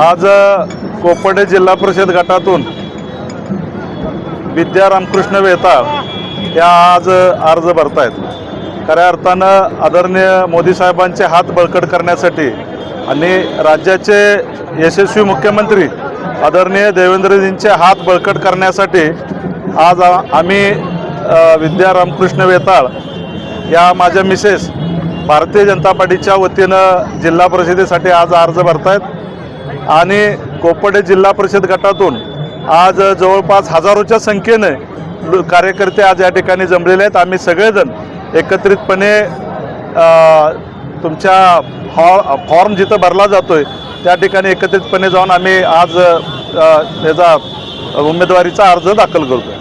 आज अ, कोपर्डे जिल्हा परिषद गटातून विद्या रामकृष्ण वेताळ या आज अर्ज भरतायत. खऱ्या अर्थानं आदरणीय मोदी साहेबांचे हात बळकट करण्यासाठी आणि राज्याचे यशस्वी मुख्यमंत्री आदरणीय देवेंद्रजींचे हात बळकट करण्यासाठी आज आम्ही विद्या रामकृष्ण वेताळ या माझ्या मिसेस भारतीय जनता पार्टीच्या वतीनं जिल्हा परिषदेसाठी आज अर्ज भरतायत. आणि कोपर्डे जिल्हा परिषद गटातून आज जवळपास हजारोच्या संख्येने कार्यकर्ते आज या ठिकाणी जमलेले आहेत. आम्ही सगळेजण एकत्रितपणे तुमच्या हॉ फॉर्म जिथं भरला जातो आहे त्या ठिकाणी एकत्रितपणे जाऊन आम्ही आज त्याचा उमेदवारीचा अर्ज दाखल करतो